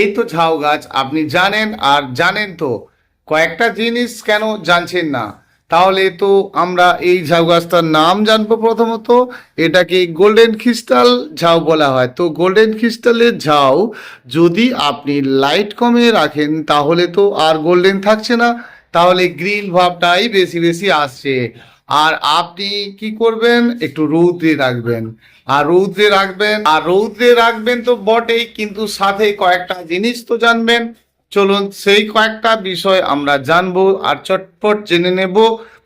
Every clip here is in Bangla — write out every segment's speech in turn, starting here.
এই তো ঝাউ গাছ, আপনি জানেন আর জানেন তো, কয়েকটা জিনিস কেন জানছেন না? তাহলে তো আমরা এই ঝাউ গাছটার নাম জানব প্রথমত, এটাকে গোল্ডেন ক্রিস্টাল ঝাউ বলা হয়। তো গোল্ডেন ক্রিস্টালের ঝাউ যদি আপনি লাইট কমে রাখেন, তাহলে তো আর গোল্ডেন থাকছে না। তাহলে গ্রিন ভাবটাই বেশি বেশি আসছে। আর আপনি কি করবেন? একটু রৌদ্রে রাখবেন। আর রৌদ্রে রাখবেন, আর রৌদ্রে রাখবেন তো বটেই, কিন্তু সাথে কয়েকটা জিনিস তো জানবেন। চলুন সেই কয়েকটা বিষয় আমরা জানব আর চটপট জেনে নেব।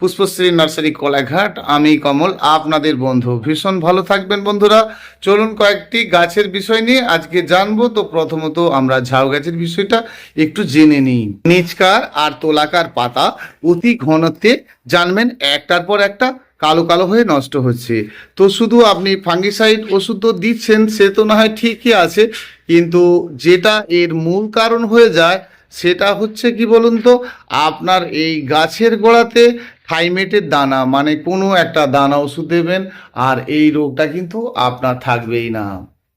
পুষ্পশ্রী নার্সারি কলাঘাট, আমি কমল, আপনাদের বন্ধু। ভীষণ ভালো থাকবেন বন্ধুরা। চলুন কয়েকটি গাছের বিষয় নিয়ে আজকে জানব। তো প্রথমত আমরা ঝাউ গাছের বিষয়টা একটু জেনে নিই। নিচকার আর তোলাকার পাতা অতি ঘনত্বে জানবেন একটার পর একটা কালো কালো হয়ে নষ্ট হচ্ছে। তো শুধু আপনি ফাঙ্গিসাইড ওষুধ তো দিচ্ছেন, সে তো না হয় ঠিকই আছে। কিন্তু যেটা এর মূল কারণ হয়ে যায়, সেটা হচ্ছে কি বলুন তো, আপনার এই গাছের গোড়াতে থাইমেটের দানা মানে কোনো একটা দানা ওষুধ দেবেন আর এই রোগটা কিন্তু আপনার থাকবেই না।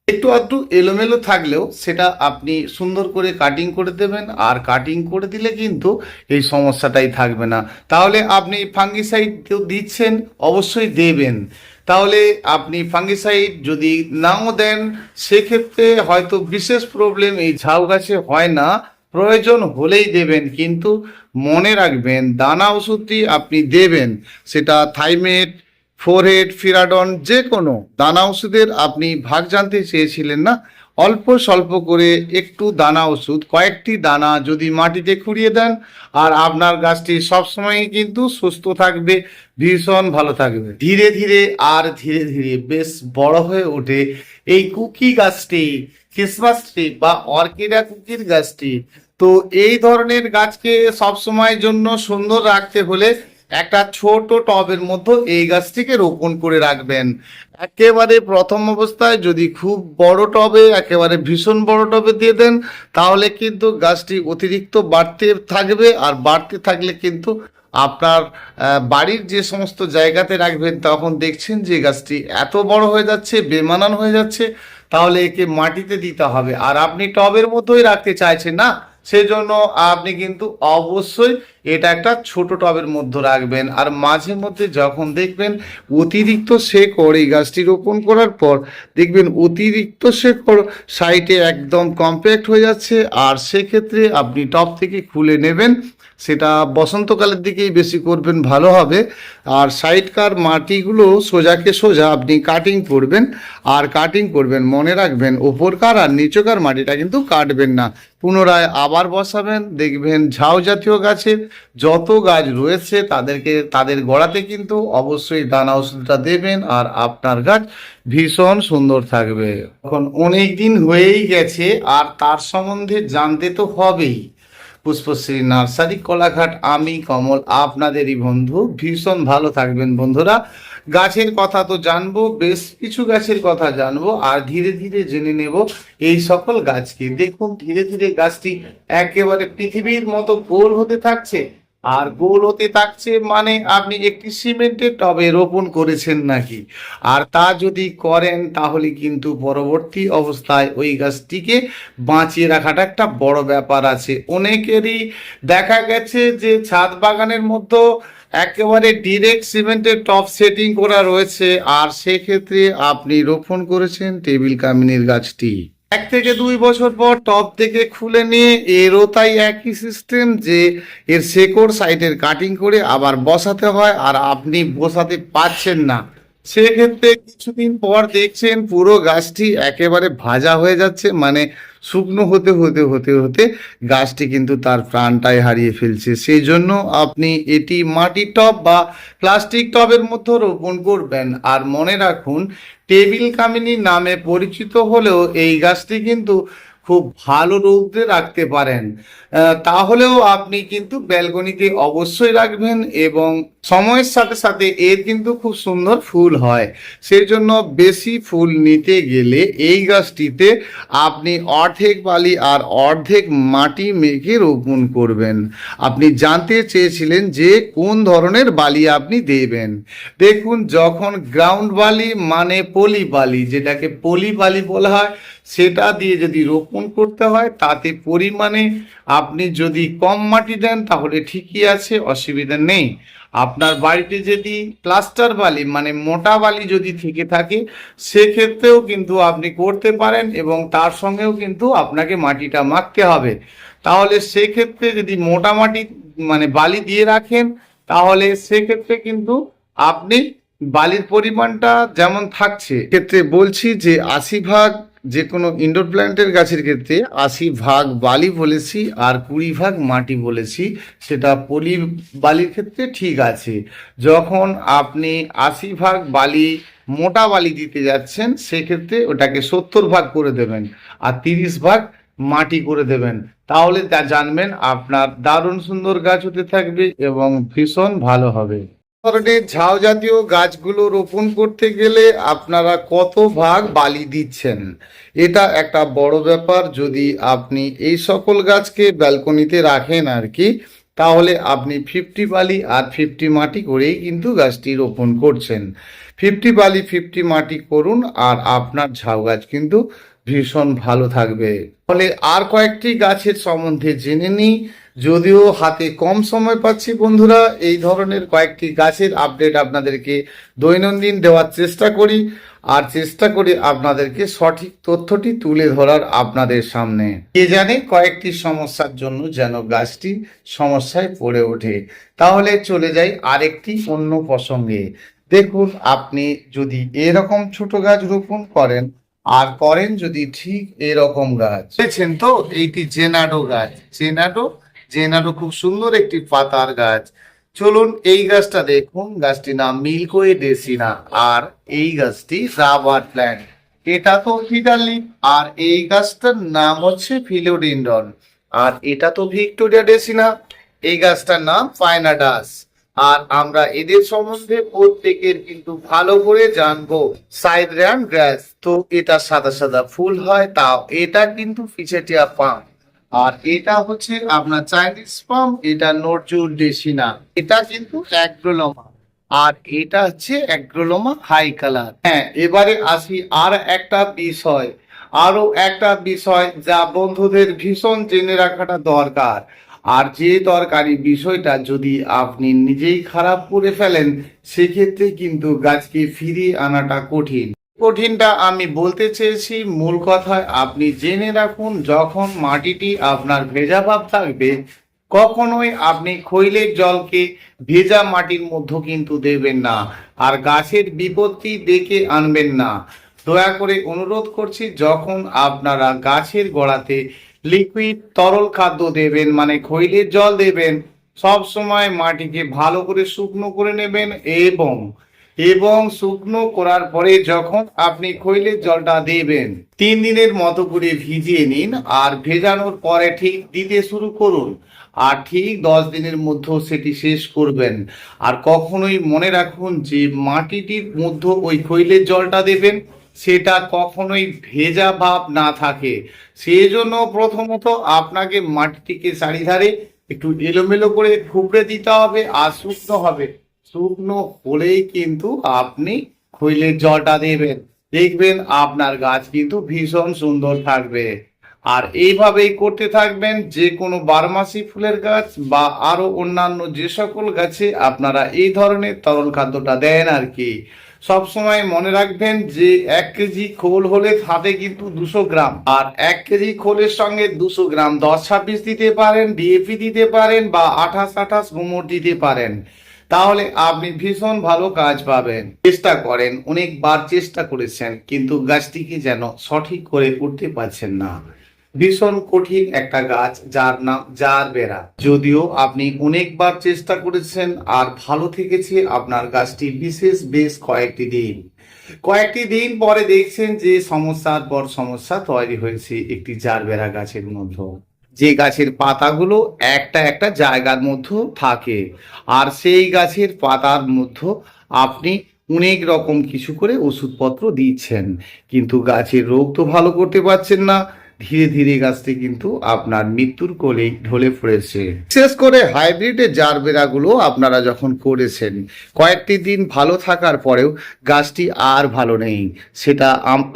একটু আধটু এলোমেলো থাকলেও সেটা আপনি সুন্দর করে কাটিং করে দেবেন আর কাটিং করে দিলে কিন্তু এই সমস্যাটাই থাকবে না। তাহলে আপনি ফাঙ্গিসাইড দিচ্ছেন, অবশ্যই দেবেন। তাহলে আপনি ফাঙ্গিসাইড যদি নাও দেন, সেক্ষেত্রে হয়তো বিশেষ প্রবলেম এই ঝাউ গাছে হয় না। প্রয়োজন হলেই দেবেন, কিন্তু মনে রাখবেন, দানা ওষুধটি আপনি দেবেন। সেটা থাইমেট, ফোরহেড, ফিরাডন যে কোনো দানা ওষুধের আপনি ভাগ জানতে চেয়েছিলেন না? অল্প স্বল্প করে একটু দানা ওষুধ, কয়েকটি দানা যদি মাটিতে খুঁড়িয়ে দেন, আর আপনার গাছটি সবসময় কিন্তু সুস্থ থাকবে, ভীষণ ভালো থাকবে। ধীরে ধীরে আর ধীরে ধীরে বেশ বড় হয়ে ওঠে এই কুকি গাছটি ক্রিসমাস ট্রি বা অর্কিডা কুকির গাছটি। তো এই ধরনের গাছকে সবসময়ের জন্য সুন্দর রাখতে হলে একটা ছোট টবের মধ্যে এই গাছটিকে রোপণ করে রাখবেন। একেবারে প্রথম অবস্থায় যদি খুব বড় টবে, একেবারে ভীষণ বড় টবে দিয়ে দেন, তাহলে কিন্তু গাছটি অতিরিক্ত বাড়তে থাকবে। আর বাড়তে থাকলে কিন্তু আপনার বাড়ির যে সমস্ত জায়গাতে রাখবেন, তখন দেখছেন যে গাছটি এত বড় হয়ে যাচ্ছে, বেমানান হয়ে যাচ্ছে, তাহলে একে মাটিতে দিতে হবে। আর আপনি টবের মধ্যেই রাখতে চাইছেন না সেজন্য আপনি কিন্তু অবশ্যই এটা একটা ছোট টবের মধ্যে রাখবেন। আর মাঝে মধ্যে যখন দেখবেন অতিরিক্ত শেকড় এই গাছটি রোপণ করার পর দেখবেন অতিরিক্ত শেকড় সাইটে একদম কম্প্যাক্ট হয়ে যাচ্ছে। আর সেক্ষেত্রে আপনি টপ থেকে খুলে নেবেন। সেটা বসন্তকালের দিকেই বেশি করবেন, ভালো হবে। আর সাইডকার মাটিগুলো সোজাকে সোজা আপনি কাটিং করবেন। আর কাটিং করবেন, মনে রাখবেন ওপরকার আর নিচকার মাটিটা কিন্তু কাটবেন না। পুনরায় আবার বসাবেন, দেখবেন ঝাউ জাতীয় গাছের যত গাছ রয়েছে, তাদেরকে, তাদের গোড়াতে কিন্তু অবশ্যই দানা ওষুধটা দেবেন। আর আপনার গাছ ভীষণ সুন্দর থাকবে। এখন অনেক দিন হয়েই গেছে, আর তার সম্বন্ধে জানতে তো হবেই। পুষ্পশ্রী নার্সারি, কলাঘাট, আমি, কমল, আপনাদেরই বন্ধু। ভীষণ ভালো থাকবেন বন্ধুরা। গাছের কথা তো জানব, বেশ কিছু গাছের কথা জানব, আর ধীরে ধীরে জেনে নেব এই সকল গাছকে। দেখুন, ধীরে ধীরে গাছটি একেবারে পৃথিবীর মতো গোল হতে থাকছে। আর গোল হতে থাকছে মানে আপনি একটি সিমেন্টের টবে রোপণ করেছেন নাকি? আর তা যদি করেন, তাহলে কিন্তু পরবর্তী অবস্থায় ওই গাছটিকে বাঁচিয়ে রাখাটা একটা বড় ব্যাপার আছে। অনেকেরই দেখা গেছে যে ছাদ বাগানের মধ্যে একেবারে ডিরেক্ট সিমেন্টের টপ সেটিং করা রয়েছে। আর সেক্ষেত্রে আপনি রোপণ করেছেন টেবিল কামিনীর গাছটি। এক থেকে দুই বছর পর টপ থেকে খুলে নিয়ে এরও তাই একই সিস্টেম যে এর শেকড় সাইডের কাটিং করে আবার বসাতে হয় আর আপনি বসাতে পারছেন না। সেক্ষেত্রে কিছুদিন পর দেখছেন পুরো গাছটি একেবারে ভাজা হয়ে যাচ্ছে মানে শুকনো হতে হতে হতে হতে গাছটি কিন্তু তার প্রাণটাই হারিয়ে ফেলছে। সেই জন্য আপনি এটি মাটির টব বা প্লাস্টিক টবের মধ্যে রোপণ করবেন। আর মনে রাখুন, টেবিল কামিনী নামে পরিচিত হলেও এই গাছটি কিন্তু খুব ভালো রৌদ্রে রাখতে পারেন। তাহলেও আপনি কিন্তু ব্যালকনিতে অবশ্যই রাখবেন এবং সময়ের সাথে সাথে এর কিন্তু খুব সুন্দর ফুল হয়। সেই জন্য বেশি ফুল নিতে গেলে এই গাছটিতে আপনি অর্ধেক বালি আর অর্ধেক মাটি মেঘে রোপণ করবেন। আপনি জানতে চেয়েছিলেন যে কোন ধরনের বালি আপনি দেবেন। দেখুন, যখন গ্রাউন্ড বালি মানে পলি বালি, যেটাকে পলি বালি বলা হয় সেটা দিয়ে যদি রোপণ করতে হয়, তাতে পরিমাণে আপনি যদি কম মাটি দেন, তাহলে ঠিকই আছে, অসুবিধা নেই। আপনার বাড়িতে যদি প্লাস্টার বালি মানে মোটা বালি যদি থেকে থাকে, সেক্ষেত্রেও কিন্তু আপনি করতে পারেন এবং তার সঙ্গেও কিন্তু আপনাকে মাটিটা মাখতে হবে। তাহলে সেক্ষেত্রে যদি মোটা মাটি মানে বালি দিয়ে রাখেন, তাহলে সেক্ষেত্রে কিন্তু আপনি বালির পরিমাণটা যেমন থাকছে ক্ষেত্রে বলছি যে আশি ভাগ যে কোনো ইনডোর প্ল্যান্টের গাছের ক্ষেত্রে আশি ভাগ বালি বলেছি আর কুড়ি ভাগ মাটি বলেছি, সেটা পলি বালির ক্ষেত্রে ঠিক আছে। যখন আপনি আশি ভাগ বালি, মোটা বালি দিতে যাচ্ছেন, সেক্ষেত্রে ওটাকে সত্তর ভাগ করে দেবেন আর তিরিশ ভাগ মাটি করে দেবেন। তাহলে তা জানবেন, আপনার দারুণ সুন্দর গাছ হতে থাকবে এবং ভীষণ ভালো হবে। ধরনের ঝাউ জাতীয় গাছগুলো রোপণ করতে গেলে আপনারা কত ভাগ বালি দিচ্ছেন? এটা একটা বড় ব্যাপার। যদি আপনি এই সকল গাছকে ব্যালকনিতে রাখেন আর কি, তাহলে আপনি ফিফটি বালি আর ফিফটি মাটি করেই কিন্তু গাছটি রোপণ করছেন। ফিফটি বালি, ফিফটি মাটি করুন আর আপনার ঝাউ গাছ কিন্তু ভীষণ ভালো থাকবে। ফলে আর কয়েকটি গাছের সম্বন্ধে জেনে নিই। যদিও হাতে কম সময় পাচ্ছি বন্ধুরা, এই ধরনের কয়েকটি গাছের আপডেট আপনাদেরকে দৈনন্দিন দেওয়ার চেষ্টা করি, আর চেষ্টা করি আপনাদেরকে সঠিক তথ্যটি তুলে ধরার আপনাদের সামনে। কে জানে কয়েকটি সমস্যার জন্য যেন গাছটি সমস্যায় পড়ে ওঠে। তাহলে চলে যাই আরেকটি অন্য প্রসঙ্গে। দেখুন, আপনি যদি এরকম ছোট গাছ রোপণ করেন, আর করেন যদি ঠিক এরকম গাছ। দেখছেন তো? এইটি জেনাডো গাছ। জেনাডো জেনাডো খুব সুন্দর একটি পাতার গাছ। চলুন এই গাছটা দেখুন, গাছটির নাম মিল্কওয়ে ডেসিনা, আর এই গাছটি রাবার প্ল্যান্ট। এটা তো ফিডালি আর এই গাছটার নাম হচ্ছে ফিলোডিন্ডন, আর এটা তো ভিক্টোরিয়া ডেসিনা। এই গাছটার নাম ফাইনাডাস আর আমরা এদের সম্বন্ধে প্রত্যেকের কিন্তু ভালো করে জানব সাইড্রান গ্রাস। তো এটা সাদা সাদা ফুল হয়, তাও এটা কিন্তু ফিচেটিয়া পাম। আর এটা হচ্ছে আপনার চাইনিজ পাম এটা নরজুর ডেসিনা এটা কিন্তু অ্যাগ্রোলোমা আর এটা হচ্ছে অ্যাগ্রোলোমা হাই কালার হ্যাঁ এবারে আসি আর একটা বিষয়। আরও একটা বিষয় যা বন্ধুদের ভীষণ জেনে রাখাটা দরকার। আর যে দরকারি বিষয়টা যদি আপনি নিজেই খারাপ করে ফেলেন, সেক্ষেত্রে কিন্তু গাছকে ফিরিয়ে আনাটা কঠিন। কঠিনটা আমি বলতে চেয়েছি। মূল কথায় আপনি জেনে রাখুন, যখন মাটিটি আপনার ভেজা ভাব থাকবে, কখনোই আপনি খৈলের জলকে ভেজা মাটির মধ্যে কিন্তু দেবেন না আর গাছের বিপত্তি ডেকে আনবেন না। দয়া করে অনুরোধ করছি, যখন আপনারা গাছের গোড়াতে লিকুইড তরল খাদ্য দেবেন মানে খৈলের জল দেবেন, সব সময় মাটিকে ভালো করে শুকনো করে নেবেন এবং এবং শুকনো করার পরে যখন আপনি খৈলের জলটা দেবেন, তিন দিনের মতো করে ভিজিয়ে নিন আর ভেজানোর পরে ঠিক দিতে শুরু করুন। আর ঠিক দশ দিনের মধ্যে সেটি শেষ করবেন। আর কখনোই মনে রাখুন যে মাটিটির মধ্যে ওই খৈলের জলটা দেবেন, সেটা কখনোই ভেজা ভাব না থাকে। সেই জন্য প্রথমত আপনাকে মাটিটিকে চারিধারে একটু এলোমেলো করে খুবড়ে দিতে হবে আর শুকনো হবে। শুকনো হলেই কিন্তু আপনি খৈলের জলটা দেবেন। দেখবেন আপনার গাছ কিন্তু ভীষণ সুন্দর থাকবে। আর এইভাবেই করতে থাকবেন যে কোনো বারমাসি ফুলের গাছ বা আরও অন্যান্য যে সকল গাছে আপনারা এই ধরনের তরল খাদ্যটা দেন আর কি। সব সময় মনে রাখবেন যে এক কেজি খোল হলে হাতে কিন্তু দুশো গ্রাম, আর এক কেজি খোলের সঙ্গে দুশো গ্রাম দশ ছাব্বিশ দিতে পারেন, ডিএপি দিতে পারেন বা আঠাশ আঠাশ গোমর দিতে পারেন। তাহলে আপনি ভীষণ ভালো কাজ পাবেন। চেষ্টা করেন, অনেকবার চেষ্টা করেছেন, কিন্তু গাছটিকে যেন সঠিক করে উঠতে পারছেন না। ভীষণ কঠিন একটা গাছ, যার নাম যার বেড়া। যদিও আপনি অনেকবার চেষ্টা করেছেন, আর ভালো থেকেছে আপনার গাছটি বিশেষ বেশ কয়েকটি দিন। কয়েকটি দিন পরে দেখছেন যে সমস্যার পর সমস্যা তৈরি হয়েছে একটি জার বেড়া গাছের মধ্যে। যে গাছের পাতাগুলো একটা একটা জায়গার মধ্যে থাকে। আর সেই গাছের পাতার মধ্যে আপনি অনেক রকম কিছু করে ওষুধপত্র দিচ্ছেন। কিন্তু গাছের রোগ তো ভালো করতে পারছেন না। ধীরে ধীরে গাছটি কিন্তু আপনার মৃত্যুর কোলেই ঢলে পড়েছে। বিশেষ করে হাইব্রিডের জারবেরাগুলো আপনারা যখন করেছেন, কয়েকটি দিন ভালো থাকার পরেও গাছটি আর ভালো নেই। সেটা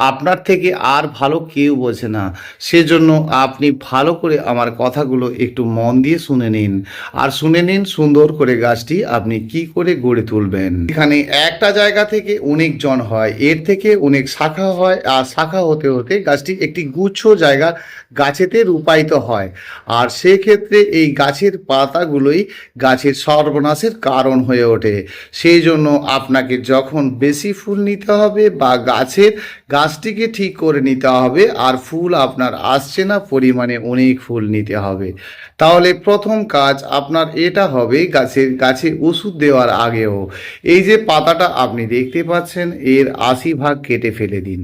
আপনার থেকে আর ভালো কেউ বোঝে না। সেজন্য আপনি ভালো করে আমার কথাগুলো একটু মন দিয়ে শুনে নিন। আর শুনে নিন সুন্দর করে গাছটি আপনি কি করে গড়ে তুলবেন। এখানে একটা জায়গা থেকে অনেক জন হয়, এর থেকে অনেক শাখা হয়, আর শাখা হতে হতে গাছটি একটি গুচ্ছ জায়গা গাছেতে রূপায়িত হয়। আর সেক্ষেত্রে এই গাছের পাতাগুলোই গাছের সর্বনাশের কারণ হয়ে ওঠে। সেই জন্য আপনাকে যখন বেশি ফুল নিতে হবে বা গাছের গাছটিকে ঠিক করে নিতে হবে, আর ফুল আপনার আসছে না, পরিমাণে অনেক ফুল নিতে হবে। তাহলে প্রথম কাজ আপনার এটা হবে গাছের, গাছে ওষুধ দেওয়ার আগেও। এই যে পাতাটা আপনি দেখতে পাচ্ছেন, এর আশি ভাগ কেটে ফেলে দিন।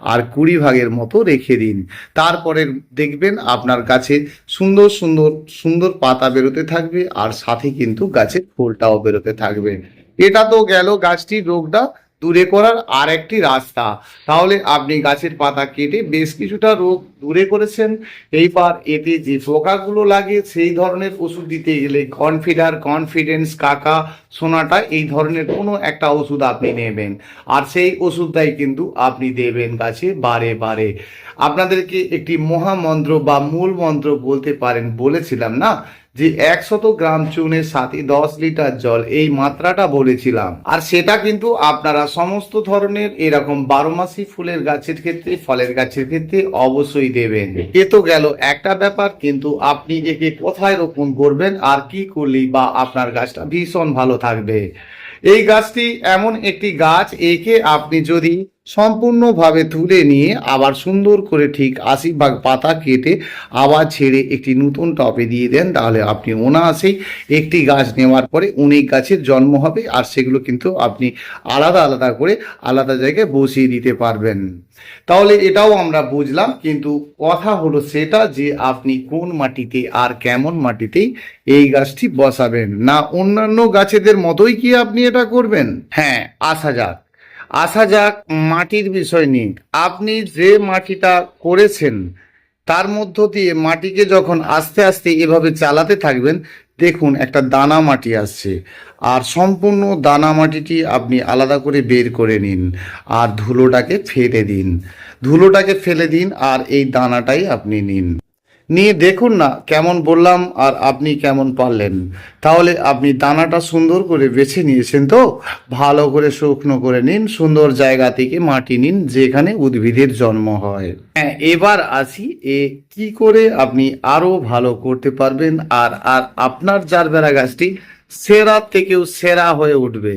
আর কুড়ি ভাগের মতো রেখে দিন। তারপরে দেখবেন আপনার গাছে সুন্দর সুন্দর সুন্দর পাতা বেরোতে থাকবে আর সাথে কিন্তু গাছের ফুলটাও বেরোতে থাকবে। এটা তো গেল গাছটির রোগটা। দূরে করার আর একটি রাস্তা। তাহলে আপনি গাছের পাতা কেটে বেশ কিছুটা রোগ দূরে করেছেন। এইবার এতে যে পোকাগুলো লাগে, সেই ধরনের ওষুধ দিতে গেলে কনফিডার কনফিডেন্স কাকা সোনাটা, এই ধরনের কোনো একটা ওষুধ আপনি নেবেন। আর সেই ওষুধটাই কিন্তু আপনি দেবেন গাছে বারে বারে। আপনাদেরকে একটি মহামন্ত্র বা মূল মন্ত্র বলতে পারেন, বলেছিলাম না? যে একশত গ্রাম চুনের সাথে দশ লিটার জল, এই মাত্রাটা বলেছিলাম। আর সেটা কিন্তু আপনারা সমস্ত ধরনের এরকম বারো মাসি ফুলের গাছের ক্ষেত্রে, ফলের গাছের ক্ষেত্রে অবশ্যই দেবেন। এ তো গেল একটা ব্যাপার, কিন্তু আপনি একে কোথায় রোপণ করবেন আর কি করলেই বা আপনার গাছটা ভীষণ ভালো থাকবে। এই গাছটি এমন একটি গাছ, একে আপনি যদি সম্পূর্ণভাবে তুলে নিয়ে আবার সুন্দর করে ঠিক আশি ভাগ পাতা কেটে আবার ছেড়ে একটি নতুন টপে দিয়ে দেন, তাহলে আপনি অনায়াসেই একটি গাছ নেওয়ার পরে অনেক গাছের জন্ম হবে আর সেগুলো কিন্তু আপনি আলাদা আলাদা করে আলাদা জায়গায় বসিয়ে দিতে পারবেন। তাহলে এটাও আমরা বুঝলাম, কিন্তু কথা হলো সেটা যে আপনি কোন মাটিতে আর কেমন মাটিতেই এই গাছটি বসাবেন। না অন্যান্য গাছেদের মতোই কি আপনি এটা করবেন? হ্যাঁ আসা যাক। আসা যাক মাটির বিষয় নিয়ে। আপনি যে মাটিটা করেছেন, তার মধ্য দিয়ে মাটিকে যখন আস্তে আস্তে এভাবে চালাতে থাকবেন, দেখুন একটা দানা মাটি আসছে। আর সম্পূর্ণ দানা মাটিটি আপনি আলাদা করে বের করে নিন আর ধুলোটাকে ফেলে দিন। ধুলোটাকে ফেলে দিন আর এই দানাটাই আপনি নিন। নিয়ে দেখুন না কেমন বললাম আর আপনি কেমন পারলেন। তাহলে আপনি দানাটা সুন্দর করে বেছে নিয়েছেন তো? ভালো করে শুকনো করে নিন, সুন্দর জায়গা থেকে মাটি নিন, যেখানে উদ্ভিদের জন্ম হয়। হ্যাঁ এবার আসি এ কি করে আপনি আরও ভালো করতে পারবেন আর আর আপনার জারবেরা গাছটি সেরা থেকেও সেরা হয়ে উঠবে।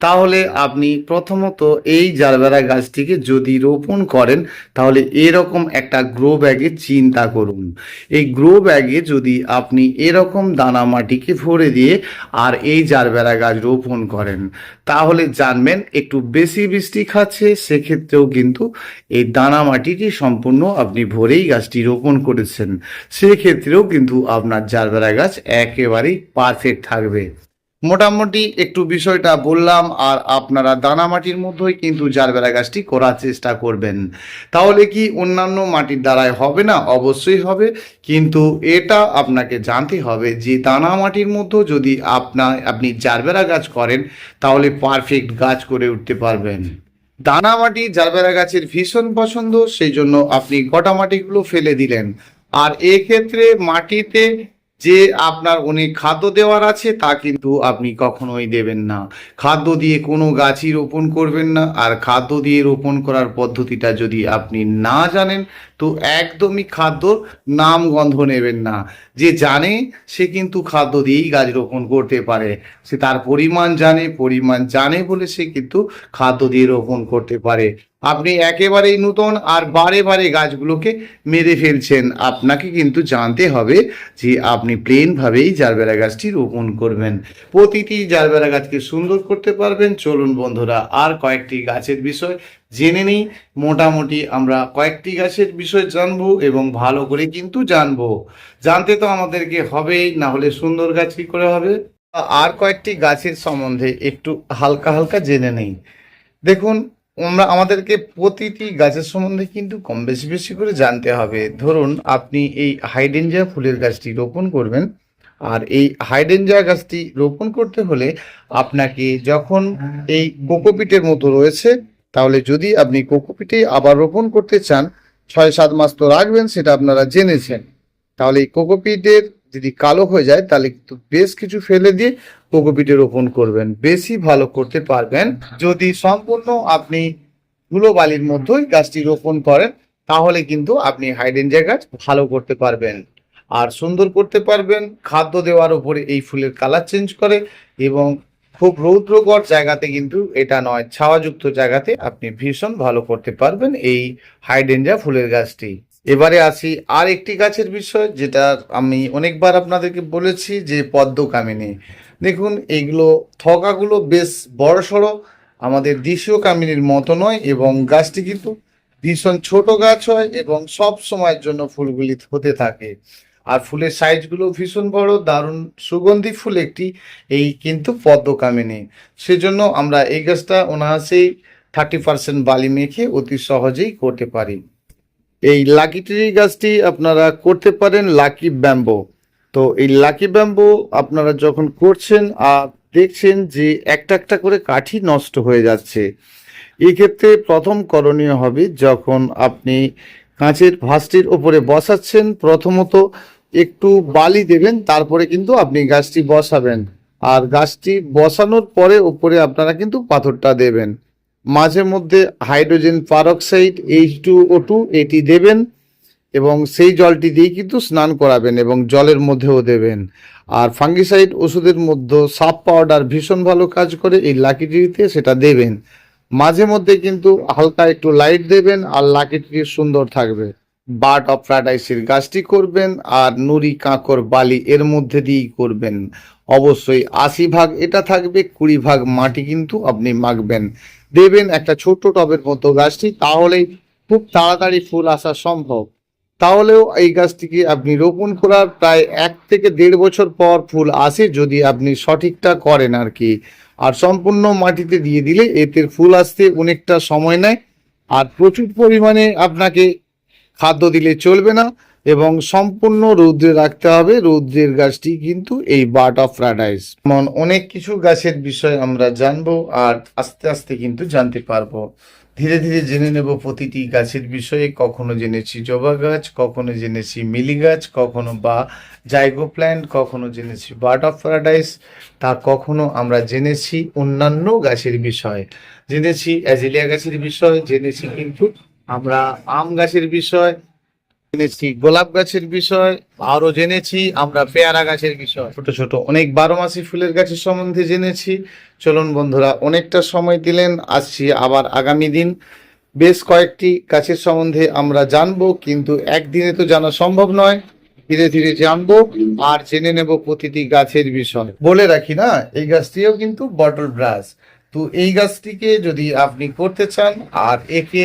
তাহলে আপনি প্রথমত এই জারবেরা গাছটিকে যদি রোপণ করেন, তাহলে এরকম একটা গ্রো ব্যাগে চিন্তা করুন। এই গ্রো ব্যাগে যদি আপনি এরকম দানা মাটিকে ভরে দিয়ে আর এই জারবেরা গাছ রোপণ করেন, তাহলে জানবেন একটু বেশি বৃষ্টি খাচ্ছে, সেক্ষেত্রেও কিন্তু এই দানা মাটিটি সম্পূর্ণ আপনি ভরেই গাছটি রোপণ করেছেন। সেক্ষেত্রেও কিন্তু আপনার জারবেরা গাছ একেবারেই পারফেক্ট থাকবে। মোটামুটি একটু বিষয়টা বললাম, আর আপনারা দানা মাটির মধ্যেই কিন্তু জারবেরা গাছটি করার চেষ্টা করবেন। তাহলে কি অন্যান্য মাটির দ্বারায় হবে না? অবশ্যই হবে। কিন্তু এটা আপনাকে জানতে হবে যে দানা মাটির মধ্যে যদি আপনার আপনি জারবেরা গাছ করেন, তাহলে পারফেক্ট গাছ করে উঠতে পারবেন। দানা মাটি জারবেরা গাছের ভীষণ পছন্দ, সেই জন্য আপনি গোটা মাটিগুলো ফেলে দিলেন। আর এক্ষেত্রে মাটিতে যে আপনার অনেক খাদ্য দেওয়ার আছে, তা কিন্তু আপনি কখনোই দেবেন না। খাদ্য দিয়ে কোনো গাছই রোপণ করবেন না। আর খাদ্য দিয়ে রোপণ করার পদ্ধতিটা যদি আপনি না জানেন তো একদমই খাদ্য নাম গন্ধ নেবেন না। যে জানে, সে কিন্তু খাদ্য দিয়েই গাছ রোপণ করতে পারে। সে তার পরিমাণ জানে পরিমাণ জানে বলে সে কিন্তু খাদ্য দিয়ে রোপণ করতে পারে। আপনি একেবারেই নূতন আর বারে বারে গাছগুলোকে মেরে ফেলছেন। আপনাকে কিন্তু জানতে হবে যে আপনি প্লেনভাবেই জারবেরা গাছটি রোপণ করবেন। প্রতিটি জারবেরা গাছকে সুন্দর করতে পারবেন। চলুন বন্ধুরা, আর কয়েকটি গাছের বিষয় জেনে নিই। মোটামুটি আমরা কয়েকটি গাছের বিষয়ে জানব এবং ভালো করে কিন্তু জানব। জানতে তো আমাদেরকে হবেই, না হলে সুন্দর গাছ কি করে হবে? আর কয়েকটি গাছের সম্বন্ধে একটু হালকা হালকা জেনে নেই। দেখুন, আমরা আমাদেরকে প্রতিটি গাছের সম্বন্ধে কিন্তু কম বেশি বেশি করে জানতে হবে। ধরুন, আপনি এই হাইডেঞ্জিয়া ফুলের গাছটি রোপণ করবেন। আর এই হাইডেঞ্জিয়া গাছটি রোপণ করতে হলে আপনাকে যখন এই কোকোপিটের মতো রয়েছে তাহলে যদি আপনি কোকোপিটে আবার রোপণ করতে চান, ছয় সাত মাস তো রাখবেন, সেটা আপনারা জেনেছেন। তাহলে এই কোকোপিটের যদি কালো হয়ে যায়, তাহলে কিন্তু বেশ কিছু ফেলে দিয়ে কোকোপিটে রোপণ করবেন। বেশি ভালো করতে পারবেন। যদি সম্পূর্ণ আপনি ধুলো বালির মধ্যেই গাছটি রোপণ করেন, তাহলে কিন্তু আপনি হাইডেনজিয়া গাছ ভালো করতে পারবেন। আর সুন্দর করতে পারবেন, খাদ্য দেওয়ার উপরে এই ফুলের কালার চেঞ্জ করে এবং খুব রৌদ্রকর জায়গাতে কিন্তু এটা নয়, ছাওয়াযুক্ত জায়গাতে আপনি ভীষণ ভালো করতে পারবেন এই হাইডেঞ্জা ফুলের গাছটি। এবারে আসি আর একটি গাছের বিষয়, যেটা আমি অনেকবার আপনাদেরকে বলেছি যে পদ্ম কামিনী। দেখুন, এগুলো, থকাগুলো বেশ বড় সড়ো আমাদের দেশীয় কামিনীর মতো নয় এবং গাছটি কিন্তু ভীষণ ছোট গাছ হয় এবং সব সময়ের জন্য ফুলগুলি হতে থাকে। আর ফুলের সাইজগুলো ভীষণ বড়, দারুণ সুগন্ধি ফুল একটি, এই কিন্তু পদ্ম কামিনী। সেজন্য আমরা এই গাছটা অনায়াসেই থার্টি পার্সেন্ট বালি মেখে অতি সহজেই করতে পারি। এই লাকি ট্রি গাছটি আপনারা করতে পারেন লাকি ব্যাম্বো তো এই লাকি ব্যাম্বো আপনারা যখন করছেন আর দেখছেন যে একটা একটা করে কাঠি নষ্ট হয়ে যাচ্ছে, এক্ষেত্রে প্রথম করণীয় হবে যখন আপনি কাঁচের ভাসটির ওপরে বসাচ্ছেন, প্রথমত একটু বালি দেবেন, তারপরে কিন্তু আপনি গাছটি বসাবেন। আর গাছটি বসানোর পরে উপরে আপনারা কিন্তু পাথরটা দেবেন। মাঝে মধ্যে hydrogen peroxide H two O two এটি দেবেন এবং সেই জলটি দিয়ে কিন্তু স্নান করাবেন এবং জলের মধ্যেও দেবেন। আর ফাঙ্গিসাইড ওষুধের মধ্যে সাপ পাউডার ভীষণ ভালো কাজ করে, এই লাকি ট্রিতে সেটা দেবেন। মাঝে মধ্যে কিন্তু হালকা একটু লাইট দেবেন আর লাকি ট্রি সুন্দর থাকবে। বার্ড অফ প্যারাডাইসের গাছটি করবেন আর নুড়ি কাঁকর বালি এর মধ্যে দিয়েই করবেন। অবশ্যই আশি ভাগ এটা থাকবে, কুড়ি ভাগ মাটি কিন্তু আপনি মাখবেন। দেবেন একটা ছোট্ট টবের মতো গাছটি, তাহলেই খুব তাড়াতাড়ি ফুল আসা সম্ভব। তাহলেও এই গাছটিকে আপনি রোপণ করার প্রায় এক থেকে দেড় বছর পর ফুল আসে যদি আপনি সঠিকটা করেন আর কি। আর সম্পূর্ণ মাটিতে দিয়ে দিলে এতে ফুল আসতে অনেকটা সময় নেয়। আর প্রচুর পরিমাণে আপনাকে খাদ্য দিলে চলবে না এবং সম্পূর্ণ রৌদ্রে রাখতে হবে। রৌদ্রের গাছটি কিন্তু এই বার্ড অফ প্যারাডাইস। এমন অনেক কিছু গাছের বিষয় আমরা জানব আর আস্তে আস্তে কিন্তু জানতে পারব। ধীরে ধীরে জেনে নেব প্রতিটি গাছের বিষয়ে। কখনো জেনেছি জবা গাছ, কখনো জেনেছি মিলি গাছ, কখনো বা জাইগো প্ল্যান্ট, কখনো জেনেছি বার্ড অফ প্যারাডাইস। তা কখনো আমরা জেনেছি অন্যান্য গাছের বিষয়। জেনেছি অ্যাজিলিয়া গাছের বিষয়, জেনেছি কিন্তু আমরা আম গাছের বিষয় জেনেছি, গোলাপ গাছের বিষয় আরও জেনেছি, আমরা পেয়ারা গাছের বিষয়। ছোট ছোট অনেক বারো মাসি ফুলের গাছের সম্বন্ধে জেনেছি। চলুন বন্ধুরা, অনেকটা সময় দিলেন, আসছি আবার আগামী দিন। বেশ কয়েকটি গাছের সম্বন্ধে আমরা জানব, কিন্তু একদিনে তো জানা সম্ভব নয়। ধীরে ধীরে জানব আর জেনে নেব প্রতিটি গাছের বিষয়। বলে রাখি না, এই গাছটিও কিন্তু বটল ব্রাশ। তো এই গাছটিকে যদি আপনি করতে চান, আর একে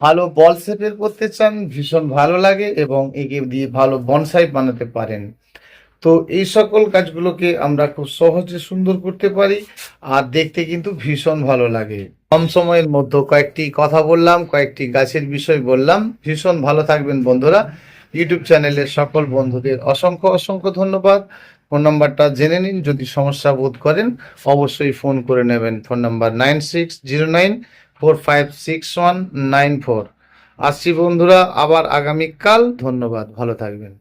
ভালো বল শেপের করতে চান, ভীষণ ভালো লাগে এবং একে দিয়ে ভালো বনসাই বানাতে পারেন। তো এই সকল কাজগুলোকে আমরা খুব সহজে সুন্দর করতে পারি আর দেখতে কিন্তু ভীষণ ভালো লাগে। কম সময়ের মধ্যে কয়েকটি কথা বললাম, কয়েকটি গাছের বিষয় বললাম। ভীষণ ভালো থাকবেন বন্ধুরা। ইউটিউব চ্যানেলের সকল বন্ধুদের অসংখ্য অসংখ্য ধন্যবাদ। ফোন নাম্বারটা জেনে নিন, যদি সমস্যা বোধ করেন, অবশ্যই ফোন করে নেবেন। Phone number nine six zero nine four five six one nine four আসছি বন্ধুরা আবার আগামীকাল। ধন্যবাদ ভালো থাকবেন।